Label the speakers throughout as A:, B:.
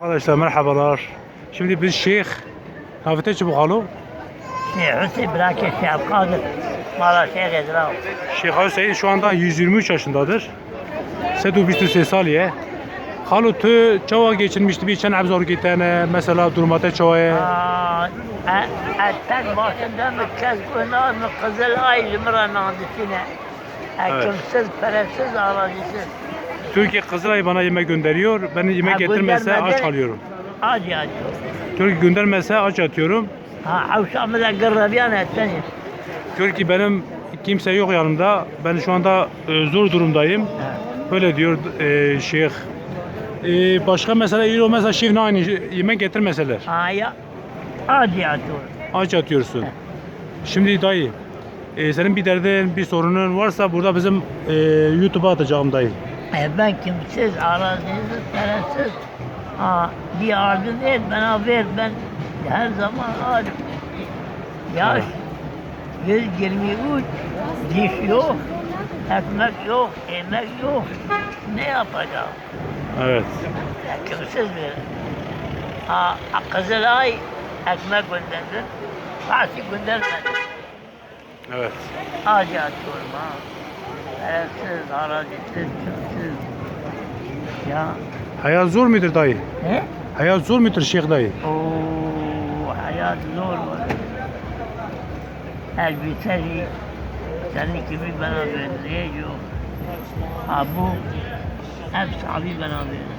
A: Arkadaşlar merhabalar. Şimdi biz Şeyh Hafite Çubukhalı,
B: Hüsnü bırak ya Şeyh Kadir. Mala Şeyh Ezra.
A: Şeyh Hüseyin şu anda 123 yaşındadır. Sedu Biştu Sesaliye. Halu tu çava geçirmişti bir çen abzor gitene mesela durmata çavaya.
B: Etten başında mı kez günah mı kızıl ay limran adisine.
A: Evet.
B: Ekimsiz, peresiz, ağlacısız.
A: Türkiye Kızılay bana yemek gönderiyor. Ben yemek
B: Ha, göndermedi.
A: aç kalıyorum.
B: Hadi hadi.
A: Türkiye göndermezse aç yatıyorum.
B: Ha, avşamı da gırrabiyan etten.
A: Diyor ki benim kimse yok yanımda. Ben şu anda e, zor durumdayım. Böyle diyor e, Şeyh. E, başka mesela iyi mesela Şeyh aynı yemek getirmeseler.
B: Ha ya. Hadi hadi.
A: Aç yatıyorsun. Şimdi dayı, e, senin bir derdin, bir sorunun varsa burada bizim e, YouTube'a atacağım dayı.
B: Ben kimsiz, arazisiz, peresiz. Ha, bir ardın et bana ver ben her zaman ağrım. Yaş 123, diş yok, ekmek yok, yemek yok. Ne yapacağım?
A: Evet.
B: Ya kimsiz ver. Ha, Kızılay ekmek gönderdi. Fatih göndermedi.
A: Evet.
B: Ağacı atıyorum ha. Peresiz, arazisiz, kimsiz. Ya,
A: Hayat zor mudur dayı?
B: he?
A: Hayat zor mudur Şeyh dayı?
B: Oo, hayat zor var. Elbiseyi senin gibi bana verdiği yok. Ha bu hepsi abi bana verdi.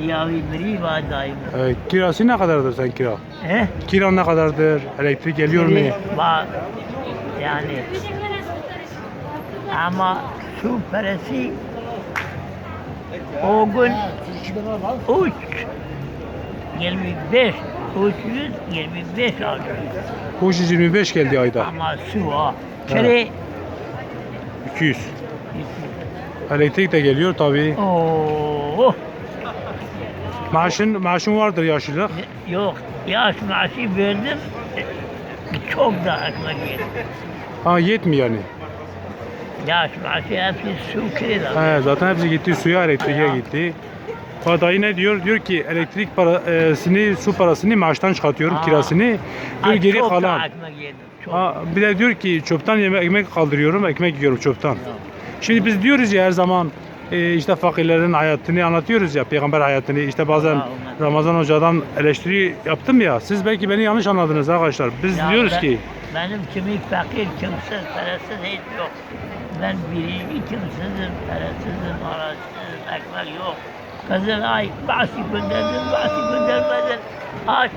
B: Riyavi biri var daim.
A: E, kirası ne kadardır sen kira?
B: He?
A: Kira ne kadardır? Elektrik geliyor mu?
B: Var. Yani ama su parası o gün üç 25 325 aldım.
A: 325 geldi ayda.
B: Ama su ha. Kere
A: 200. Elektrik de geliyor tabii.
B: Oo,
A: Maaşın maaşın vardır yaşlılık.
B: yok yaş maaşı verdim. Çok da ekmek yedim.
A: Ha yetmiyor yani.
B: Yaş maaşı hepsi su.
A: He, zaten hepsi gitti suya elektriğe gitti. Ha, Dayı ne diyor? Diyor ki elektrik parasını, su parasını maaştan çıkartıyorum,
B: Aa.
A: kirasını. Diyor
B: Ay,
A: geri
B: çok
A: kalan.
B: da ekmek yedim. Çok.
A: Ha, bir de diyor ki çöpten yemek, ekmek kaldırıyorum, ekmek yiyorum çöpten. Şimdi biz diyoruz ya her zaman e, işte fakirlerin hayatını anlatıyoruz ya, peygamber hayatını. işte bazen. Ramazan Hoca'dan eleştiri yaptım ya. Siz belki beni yanlış anladınız arkadaşlar. Biz
B: Ya
A: diyoruz
B: ben-
A: ki
B: Benim kimi fakir, kimsiz, parasız hiç yok. Ben birinci kimsizim, parasızım, arasızım, ekmek yok. Kızılay, bahsi gönderdim, bahsi göndermedin. Aç,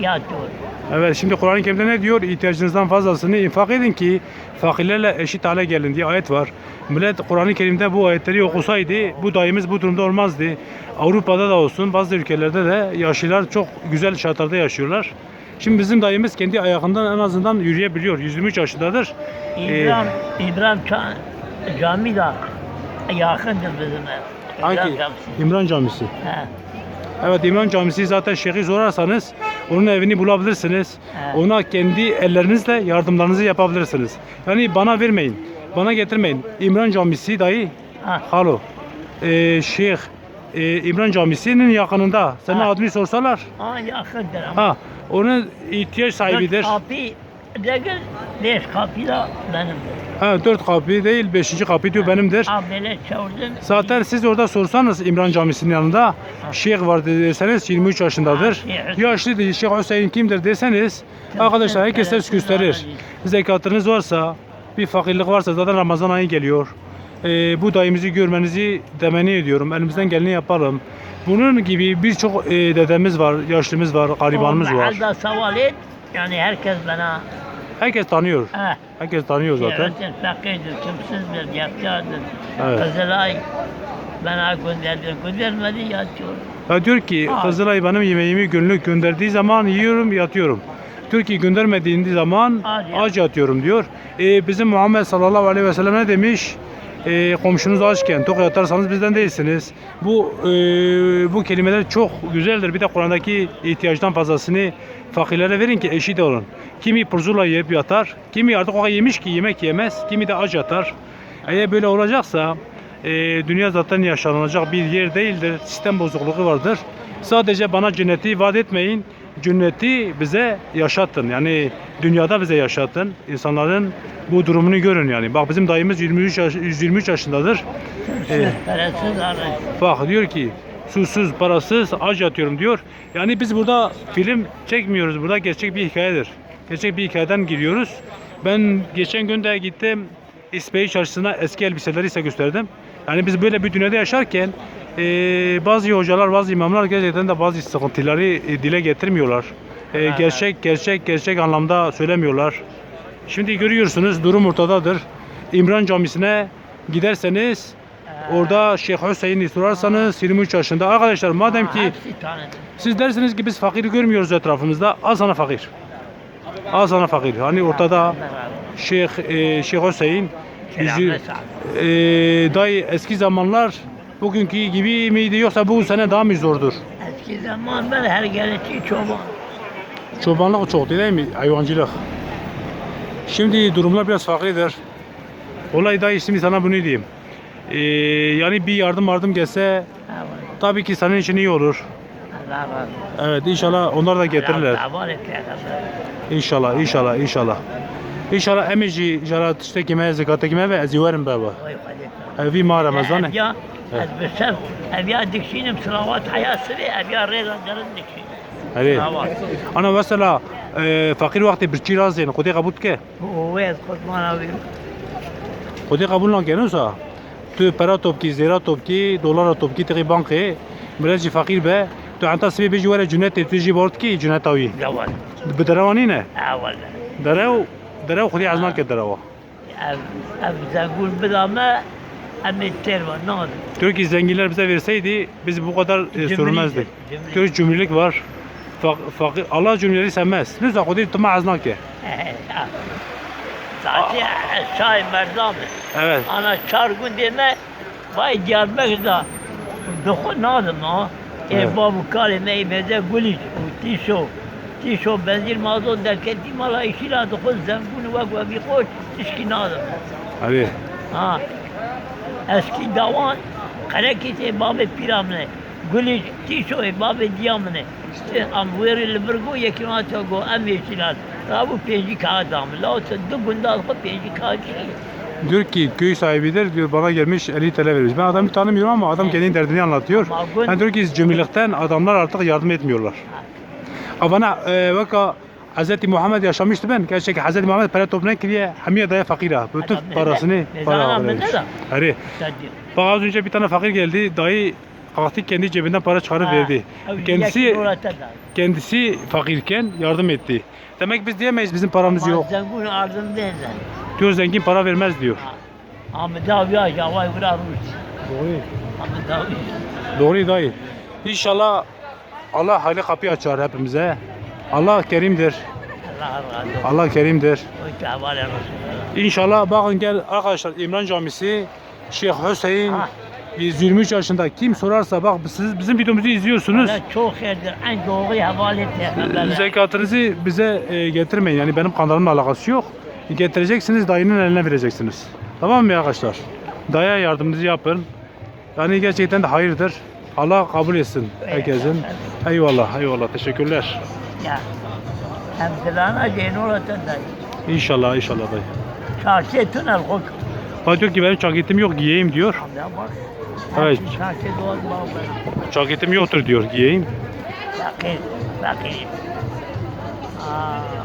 B: yatıyorum.
A: Evet şimdi Kur'an-ı Kerim'de ne diyor? İhtiyacınızdan fazlasını infak edin ki fakirlerle eşit hale gelin diye ayet var. Millet Kur'an-ı Kerim'de bu ayetleri okusaydı bu dayımız bu durumda olmazdı. Avrupa'da da olsun bazı ülkelerde de yaşlılar çok güzel şartlarda yaşıyorlar. Şimdi bizim dayımız kendi ayakından en azından yürüyebiliyor. 123 yaşındadır. Ee,
B: İbrahim, İbrahim Ça- cami de yakındır bizim ev. İbrahim
A: hangi?
B: Camisi.
A: İmran Camisi.
B: He.
A: Evet İmran Camisi zaten şeyhi sorarsanız onun evini bulabilirsiniz.
B: Evet.
A: Ona kendi ellerinizle yardımlarınızı yapabilirsiniz. Yani bana vermeyin. Bana getirmeyin. İmran Camisi dayı.
B: Ha.
A: Halo. Ee, Şeyh e, İmran Camisi'nin yakınında. Senin
B: Ha.
A: adını sorsalar.
B: Ha, yakındır ama.
A: Ha, onun ihtiyaç sahibidir.
B: Dört kapı değil, beş kapı da benimdir.
A: Ha, dört kapı değil, beşinci kapı diyor benimdir.
B: Ha böyle çağırdın.
A: Zaten siz orada sorsanız İmran Camisi'nin yanında Şeyh var deseniz 23 yaşındadır.
B: Ha, Şeyh.
A: Yaşlı değil, Şeyh Hüseyin kimdir deseniz arkadaşlar herkes ses gösterir. Zekatınız varsa, bir fakirlik varsa zaten Ramazan ayı geliyor. Ee, bu dayımızı görmenizi temenni ediyorum. Elimizden geleni yapalım. Bunun gibi birçok e, dedemiz var, yaşlımız var, garibanımız var.
B: mahallede saval et. Yani herkes bana
A: Herkes tanıyor.
B: ha,
A: Herkes tanıyor zaten.
B: zaten fakirdir, kimsizdir, yatıyadır.
A: Evet.
B: Kızılay bana gönderdi, göndermedi yatıyor.
A: Ya diyor ki
B: Ha.
A: Kızılay benim yemeğimi günlük gönderdiği zaman yiyorum yatıyorum. Diyor ki göndermediği zaman
B: yat.
A: aç yatıyorum diyor. Ee, bizim Muhammed sallallahu aleyhi ve sellem ne demiş? Ee, komşunuz açken tok yatarsanız bizden değilsiniz. Bu e, bu kelimeler çok güzeldir. Bir de Kur'an'daki ihtiyaçtan fazlasını fakirlere verin ki eşit olun. Kimi purzula yiyip yatar, kimi artık o yemiş ki yemek yemez, kimi de aç yatar. Eğer böyle olacaksa e, dünya zaten yaşanılacak bir yer değildir. Sistem bozukluğu vardır. Sadece bana cenneti vaat etmeyin. Cenneti bize yaşatın. Yani dünyada bize yaşatın. İnsanların bu durumunu görün yani. Bak bizim dayımız 23 yaş, 123 yaşındadır.
B: Araç.
A: Bak diyor ki susuz, parasız, aç yatıyorum diyor. Yani biz burada film çekmiyoruz. Burada gerçek bir hikayedir. Gerçek bir hikayeden giriyoruz. Ben geçen gün de gittim İspeyi çarşısına eski elbiseleri ise gösterdim. Yani biz böyle bir dünyada yaşarken eee, bazı hocalar, bazı imamlar gerçekten de bazı sıkıntıları e, dile getirmiyorlar. E, gerçek, gerçek, gerçek anlamda söylemiyorlar. Şimdi görüyorsunuz durum ortadadır. İmran Camisi'ne giderseniz Orada Şeyh Hüseyin'i sorarsanız 23 yaşında. Arkadaşlar madem ki siz dersiniz ki biz fakiri görmüyoruz etrafımızda. Al sana fakir. Al sana fakir. Hani ortada Şeyh e, Şeyh Hüseyin yüzü, e, dayı eski zamanlar bugünkü gibi miydi yoksa bu sene daha mı zordur?
B: Eski zaman ben her gelişi çoban.
A: Çobanlık çok değil mi? Hayvancılık. Şimdi durumlar biraz farklıdır. Olay dayı şimdi sana bunu diyeyim. E, yani bir yardım yardım gelse
B: Evet.
A: tabii ki senin için iyi olur.
B: Allah razı olsun.
A: Evet inşallah onlar da getirirler. İnşallah inşallah inşallah. İnşallah emici inşallah işte kime zekata kime ve eziverim baba. Evi ma Ramazan. بسبب
B: أبي
A: دكشين حياة أبي أنا مثلا أه، فقير وقت برشي رازين قدي
B: قبول كه ويد قد
A: ما نبي قدي قبول لأن كنو سا تو برا توبكي زيرا توبكي دولار توبكي تغي بانكي. ملاجي فقير به تو انت سبي بيجي ولا جنات تيجي بورت كي؟ جنات أوي. جوال.
B: بدروانينه
A: اول آه،
B: دراو
A: دراو خدي عزمان كدروا أب أب
B: زنقول بلا ما Bedame, emet terva, nadı.
A: Diyor ki zenginler bize verseydi biz bu kadar e, sürmezdik.
B: var.
A: Diyor cümlelik var. Fak, fakir, Allah cümleleri sevmez. Lütfen kodi tuma aznake.
B: Zaten çay merdamı.
A: Evet.
B: Ana çar gün deme, vay gelmek da. Dokun nadım ha.
A: Evet.
B: E babu kale meymeze guliç, u tişo. Tişo benzir mazot derketi mala işila dokun zengunu vak ve bir koç, tişki nadım.
A: Hadi.
B: Ha. Eski davan karakete babı piramne. Guliç tişo e babı diyamne. İşte am veri librgo yekin atago am yeşilan. Ha bu penci kağıdam. La o du bunda bu penci kağıdı.
A: Diyor ki köy sahibidir diyor bana gelmiş 50 TL vermiş. Ben adamı tanımıyorum ama adam kendi derdini anlatıyor.
B: Gün-
A: Yani diyor ki cümlelikten adamlar artık yardım etmiyorlar. Ama bana e, vaka Hz. Muhammed yaşamıştı ben. Gerçekten Hz. Muhammed para toplayan kiliye hamiye daya fakira. Bütün parasını para vermiş. Hadi. Bak az önce bir tane fakir geldi. Dayı kalktı kendi cebinden para çıkarıp verdi. Kendisi kendisi fakirken yardım etti. Demek biz diyemeyiz bizim paramız yok.
B: Zengun ardım değil.
A: Diyor zengin para vermez diyor.
B: Ahmet abi ya yavay Rus.
A: Doğru.
B: Ahmet abi.
A: Doğru dayı. İnşallah Allah hayırlı kapı açar hepimize. Allah kerimdir.
B: Allah
A: kerimdir. İnşallah bakın gel arkadaşlar İmran Camisi Şeyh Hüseyin
B: Ha.
A: 123 yaşında kim sorarsa bak siz bizim videomuzu izliyorsunuz.
B: Allah çok hayırdır. En doğru havale etti.
A: Zekatınızı bize e, getirmeyin. Yani benim kanalımla alakası yok. Getireceksiniz dayının eline vereceksiniz. Tamam mı arkadaşlar? Daya yardımınızı yapın. Yani gerçekten de hayırdır. Allah kabul etsin herkesin. Eyvallah, eyvallah. Teşekkürler.
B: Ya. Hem dilana ceyn olatan da.
A: İnşallah, inşallah dayı.
B: Çarşı tünel koy.
A: Bana diyor ki benim çaketim yok giyeyim diyor.
B: Hamda bak.
A: Evet.
B: Çarşı doğal bağlı.
A: Çaketim yoktur diyor giyeyim.
B: Bakın. Bakın. Aa.